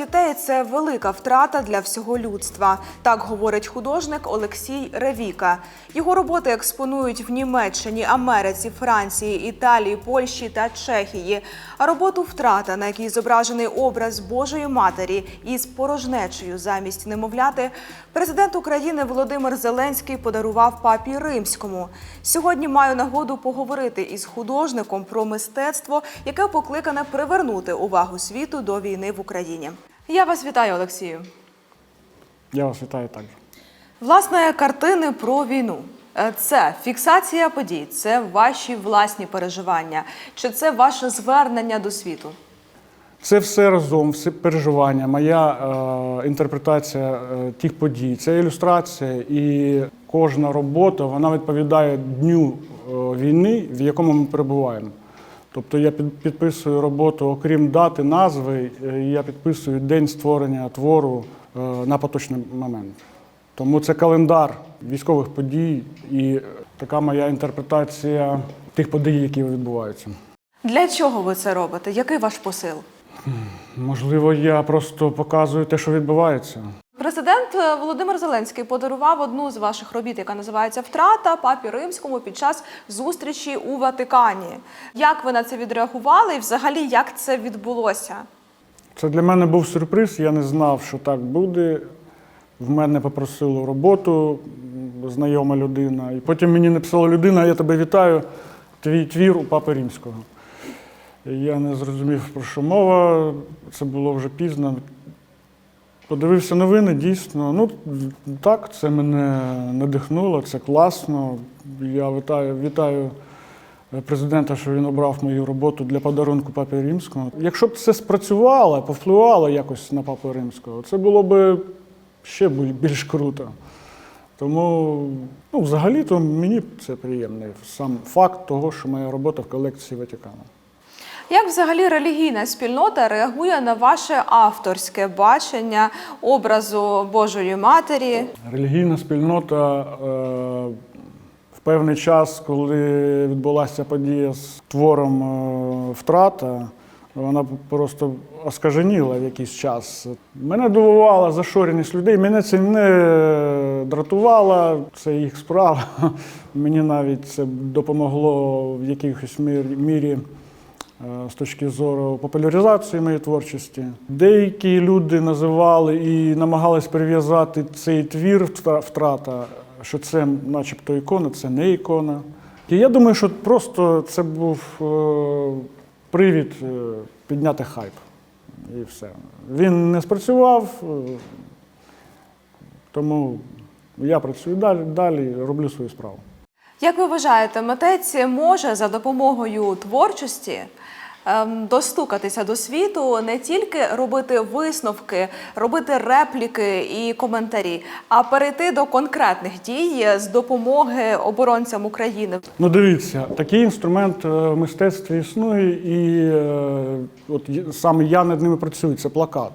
дітей це велика втрата для всього людства. Так говорить художник Олексій Ревіка. Його роботи експонують в Німеччині, Америці, Франції, Італії, Польщі та Чехії. А роботу втрата, на якій зображений образ Божої Матері із порожнечею замість немовляти, президент України Володимир Зеленський подарував папі римському. Сьогодні маю нагоду поговорити із художником про мистецтво, яке покликане привернути увагу світу до війни в Україні. Я вас вітаю, Олексію. Я вас вітаю також. Власне, картини про війну. Е, Це фіксація подій, це ваші власні переживання, чи це ваше звернення до світу? Це все разом, все переживання, моя е, інтерпретація е, тих подій. Це ілюстрація, і кожна робота вона відповідає дню е, війни, в якому ми перебуваємо. Тобто я підписую роботу, окрім дати, назви, е, я підписую день створення твору е, на поточний момент. Тому це календар військових подій і е, така моя інтерпретація тих подій, які відбуваються. Для чого ви це робите? Який ваш посил? Можливо, я просто показую те, що відбувається. Президент е, Володимир Зеленський подарував одну з ваших робіт, яка називається Втрата папі римському під час зустрічі у Ватикані. Як ви на це відреагували, і взагалі як це відбулося? Це для мене був сюрприз. Я не знав, що так буде. В мене попросили роботу знайома людина. І потім мені написала людина, я тебе вітаю, твій твір у Папи Римського. Я не зрозумів, про що мова. Це було вже пізно. Подивився новини, дійсно. Ну так, це мене надихнуло, це класно. Я вітаю, вітаю президента, що він обрав мою роботу для подарунку папі римському. Якщо б це спрацювало, повпливало якось на папу римського, це було б ще більш круто. Тому, ну, взагалі-то мені це приємний сам факт того, що моя робота в колекції Ватикану. Як взагалі релігійна спільнота реагує на ваше авторське бачення образу Божої Матері? Релігійна спільнота е, в певний час, коли відбулася подія з твором е, Втрата, вона просто оскаженіла в якийсь час. Мене дивувала зашореність людей, мене це не дратувало, це їх справа. Мені навіть це допомогло в якихось мір- мірі. Е, З точки зору популяризації моєї творчості. Деякі люди називали і намагались прив'язати цей твір втрата, що це начебто ікона, це не ікона. І я думаю, що просто це був е, привід е, підняти хайп. І все. Він не спрацював, тому я працюю далі, далі роблю свою справу. Як ви вважаєте, митець може за допомогою творчості ем, достукатися до світу, не тільки робити висновки, робити репліки і коментарі, а перейти до конкретних дій з допомоги оборонцям України? Ну, дивіться, такий інструмент е, в мистецтві існує, і е, от саме я над ними працюю. Це плакат.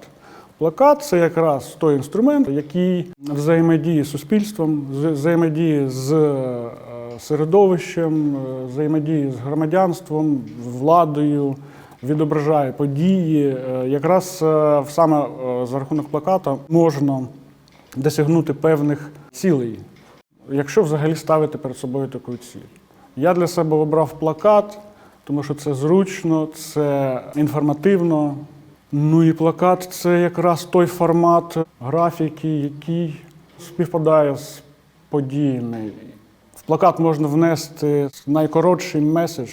Плакат це якраз той інструмент, який взаємодіє з суспільством, взаємодіє з е, середовищем, е, взаємодіє з громадянством, владою, відображає події. Е, Якраз е, саме за рахунок плаката можна досягнути певних цілей, якщо взагалі ставити перед собою таку ціль. Я для себе обрав плакат, тому що це зручно, це інформативно. Ну і плакат це якраз той формат графіки, який співпадає з подіями. Плакат можна внести найкоротший меседж.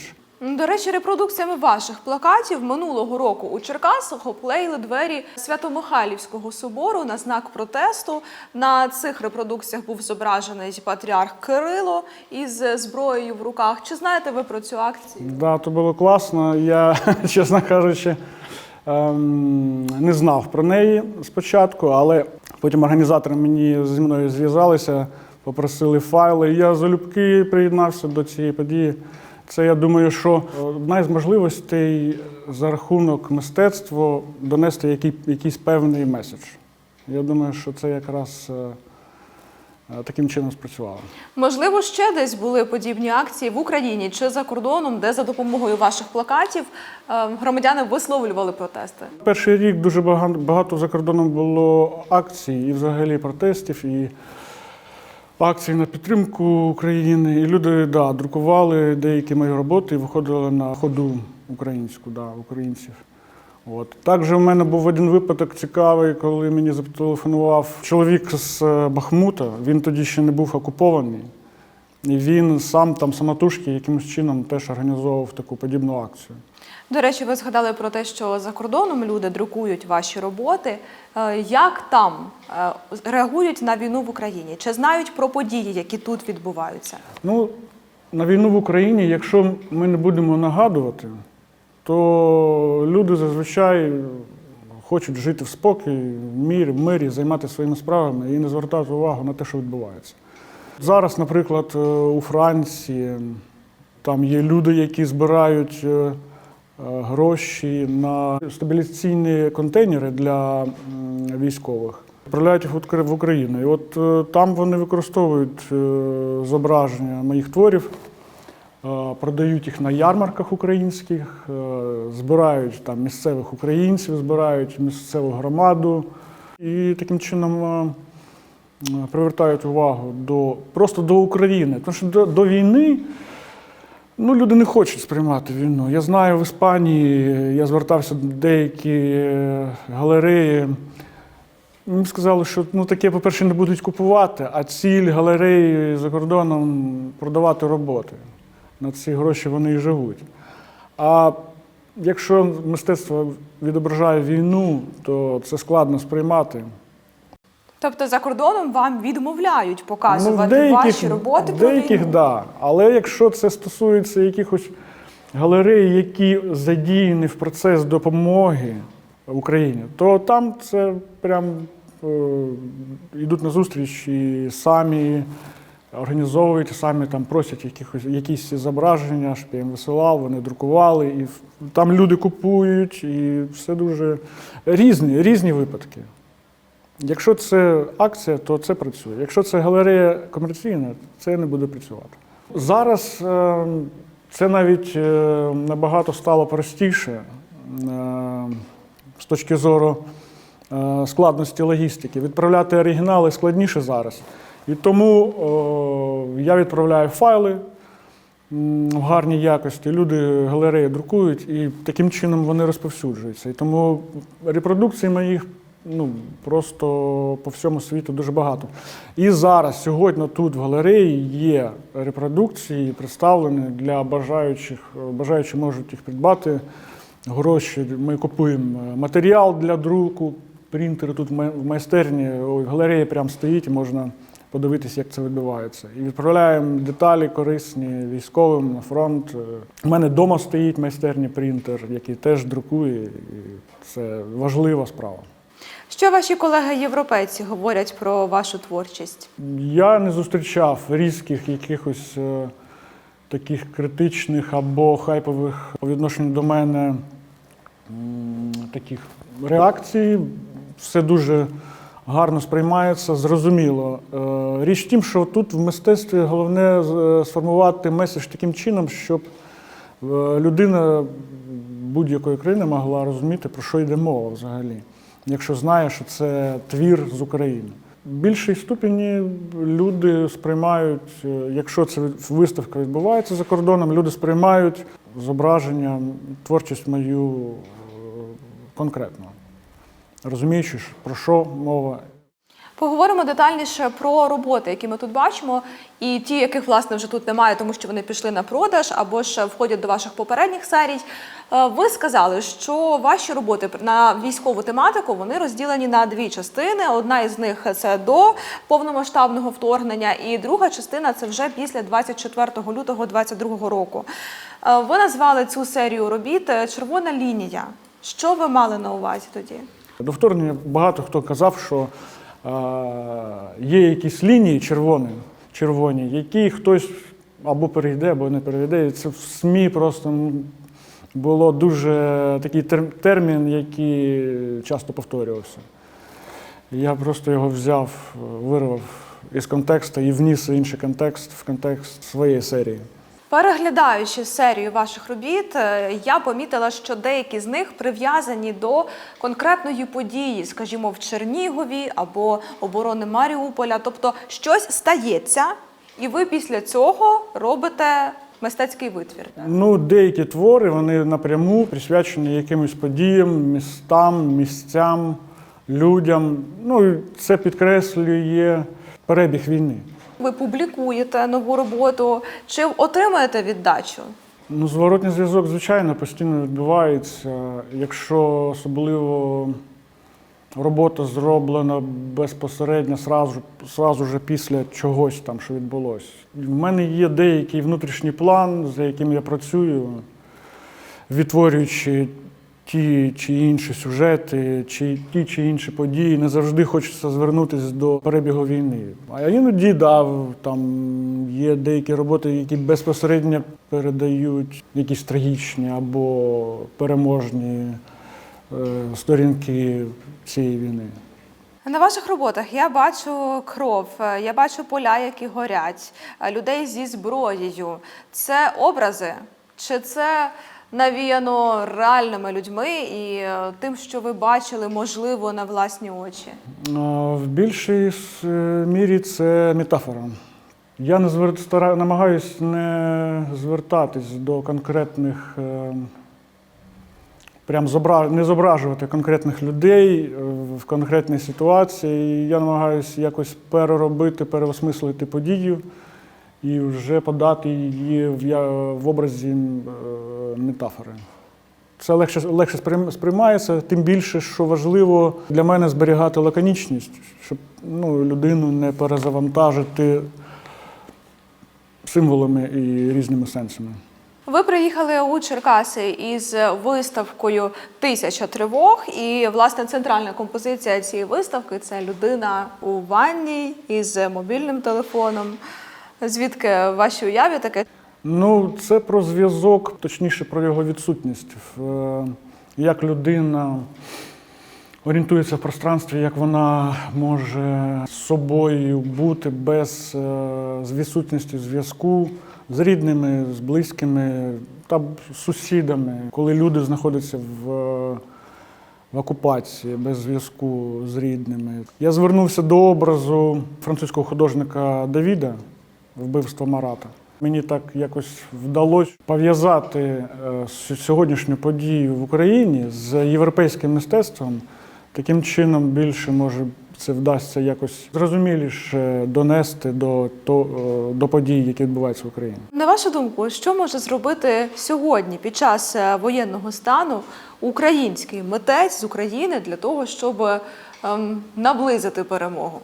До речі, репродукціями ваших плакатів минулого року у Черкасах обклеїли двері Свято-Михайлівського собору на знак протесту. На цих репродукціях був зображений патріарх Кирило із зброєю в руках. Чи знаєте ви про цю акцію? Да, то було класно. Я, чесно кажучи, ем, не знав про неї спочатку, але потім організатори мені зі мною зв'язалися, попросили файли. Я залюбки приєднався до цієї події. Це я думаю, що одна із можливостей за рахунок мистецтва донести який, якийсь певний меседж. Я думаю, що це якраз е, е, таким чином спрацювала. Можливо, ще десь були подібні акції в Україні чи за кордоном, де за допомогою ваших плакатів е, громадяни висловлювали протести. Перший рік дуже багато, багато за кордоном було акцій і взагалі протестів, і акцій на підтримку України. І люди да, друкували деякі мої роботи і виходили на ходу українську, да, українців. От. Також в мене був один випадок цікавий, коли мені зателефонував чоловік з е, Бахмута. Він тоді ще не був окупований. І він сам там самотужки якимось чином теж організовував таку подібну акцію. До речі, ви згадали про те, що за кордоном люди друкують ваші роботи. Е, Як там е, реагують на війну в Україні? Чи знають про події, які тут відбуваються? Ну, на війну в Україні, якщо ми не будемо нагадувати, то люди зазвичай хочуть жити в спокій, мірі, в мирі, займатися своїми справами і не звертати увагу на те, що відбувається. Зараз, наприклад, е, у Франції там є люди, які збирають гроші на стабілізаційні контейнери для військових. Відправляють їх в Україну. І от е, там вони використовують е, зображення моїх творів, е, продають їх на ярмарках українських, е, збирають там місцевих українців, збирають місцеву громаду і таким чином е, е, привертають увагу до просто до України. Тому що до, до війни. Ну, люди не хочуть сприймати війну. Я знаю в Іспанії, я звертався до деякі е, галереї. Мені сказали, що ну, таке, по-перше, не будуть купувати, а ціль галереї за кордоном продавати роботи. На ці гроші вони і живуть. А якщо мистецтво відображає війну, то це складно сприймати. Тобто за кордоном вам відмовляють Ну, показувати ваші роботи в деяких війну? да. Але якщо це стосується якихось галерей, які задіяні в процес допомоги Україні, то там це прям е, йдуть на зустріч і самі організовують, самі там просять якихось, якісь зображення, щоб я їм висилав, вони друкували, і там люди купують, і все дуже різні, різні випадки. Якщо це акція, то це працює. Якщо це галерея комерційна, це не буде працювати. Зараз е, це навіть е, набагато стало простіше е, з точки зору е, складності логістики. Відправляти оригінали складніше зараз. І тому я відправляю файли в гарній якості. Люди галереї друкують, і таким чином вони розповсюджуються. І тому репродукцій моїх ну, просто по всьому світу дуже багато. І зараз, сьогодні, тут в галереї є репродукції, представлені для бажаючих. Бажаючі можуть їх придбати. Гроші ми купуємо матеріал для друку, принтери тут в май- в майстерні, галерея прямо стоїть, можна подивитися, як це відбувається. І відправляємо деталі корисні військовим на фронт. У мене вдома стоїть майстерні принтер, який теж друкує. І це важлива справа. Що ваші колеги-європейці говорять про вашу творчість? Я не зустрічав різких якихось е, таких критичних або хайпових по відношенню до мене м, таких реакцій. Все дуже гарно сприймається, зрозуміло. Е, Річ в тім, що тут в мистецтві головне з- сформувати меседж таким чином, щоб е, людина будь-якої країни могла розуміти, про що йде мова взагалі, якщо знає, що це твір з України. В більшій ступені люди сприймають, е, якщо це виставка відбувається за кордоном, люди сприймають зображення, творчість мою е, конкретно, розуміючи, про що мова Поговоримо детальніше про роботи, які ми тут бачимо, і ті, яких власне вже тут немає, тому що вони пішли на продаж або ж входять до ваших попередніх серій. Е, Ви сказали, що ваші роботи на військову тематику вони розділені на дві частини. Одна із них це до повномасштабного вторгнення, і друга частина це вже після 24 лютого 2022 року. Е, Ви назвали цю серію робіт Червона лінія. Що ви мали на увазі тоді? До вторгнення багато хто казав, що є якісь лінії червоні, червоні, які хтось або перейде, або не перейде. І це в СМІ просто було дуже такий термін, який часто повторювався. Я просто його взяв, вирвав із контексту і вніс інший контекст в контекст своєї серії. Переглядаючи серію ваших робіт, е, я помітила, що деякі з них прив'язані до конкретної події, скажімо, в Чернігові або оборони Маріуполя. Тобто щось стається, і ви після цього робите мистецький витвір. Ну, деякі твори вони напряму присвячені якимось подіям, містам, місцям, людям. Ну, це підкреслює перебіг війни. Ви публікуєте нову роботу, чи отримуєте віддачу? Ну, зворотний зв'язок, звичайно, постійно відбувається. Якщо особливо робота зроблена безпосередньо, сразу, сразу же після чогось там, що відбулося. В мене є деякий внутрішній план, за яким я працюю, відтворюючи ті чи інші сюжети, чи ті чи інші події. Не завжди хочеться звернутися до перебігу війни. А іноді дав там є деякі роботи, які безпосередньо передають якісь трагічні або переможні е, сторінки цієї війни. На ваших роботах я бачу кров, е, я бачу поля, які горять, е, людей зі зброєю. Це образи, чи це навіяно реальними людьми і е, тим, що ви бачили, можливо, на власні очі? В більшій е, мірі це метафора. Я не звер... стара... намагаюсь не звертатись до конкретних, е, прям зобра... не зображувати конкретних людей в конкретній ситуації. Я намагаюся якось переробити, переосмислити подію і вже подати її в, образі е, метафори. Це легше, легше сприймається, тим більше, що важливо для мене зберігати лаконічність, щоб ну, людину не перезавантажити символами і різними сенсами. Ви приїхали у Черкаси із виставкою Тисяча тривог, і власне центральна композиція цієї виставки це людина у ванні із мобільним телефоном. Звідки в вашій уяві таке? Ну, це про зв'язок, точніше про його відсутність. Е, Як людина орієнтується в пространстві, як вона може з собою бути без е, з відсутністю зв'язку з рідними, з близькими та сусідами, коли люди знаходяться в. е, в окупації без зв'язку з рідними. Я звернувся до образу французького художника Давіда вбивство Марата. Мені так якось вдалося пов'язати е, сьогоднішню подію в Україні з європейським мистецтвом. Таким чином більше може це вдасться якось зрозуміліше донести до, то, е, до подій, які відбуваються в Україні. На вашу думку, що може зробити сьогодні під час е, воєнного стану український митець з України для того, щоб ем, наблизити перемогу?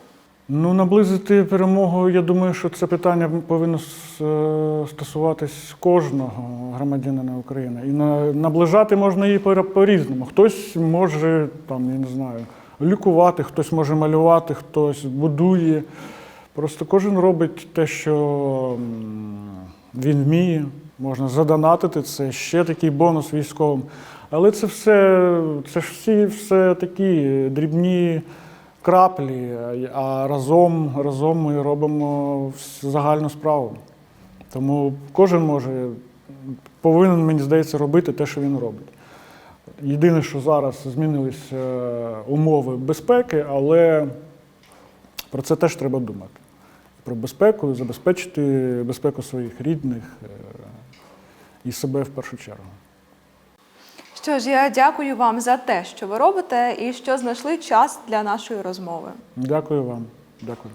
Ну, наблизити перемогу, я думаю, що це питання повинно е, стосуватись кожного громадянина України. І наближати можна її по- по-різному. Хтось може, там, я не знаю, лікувати, хтось може малювати, хтось будує. Просто кожен робить те, що він вміє. Можна задонатити, це ще такий бонус військовим. Але це все, це ж всі все такі дрібні краплі, а разом, разом ми робимо загальну справу. Тому кожен може, повинен, мені здається, робити те, що він робить. Єдине, що зараз змінилися е, умови безпеки, але про це теж треба думати. Про безпеку, забезпечити безпеку своїх рідних е, і себе в першу чергу. Що ж, я дякую вам за те, що ви робите, і що знайшли час для нашої розмови. Дякую вам. Дякую.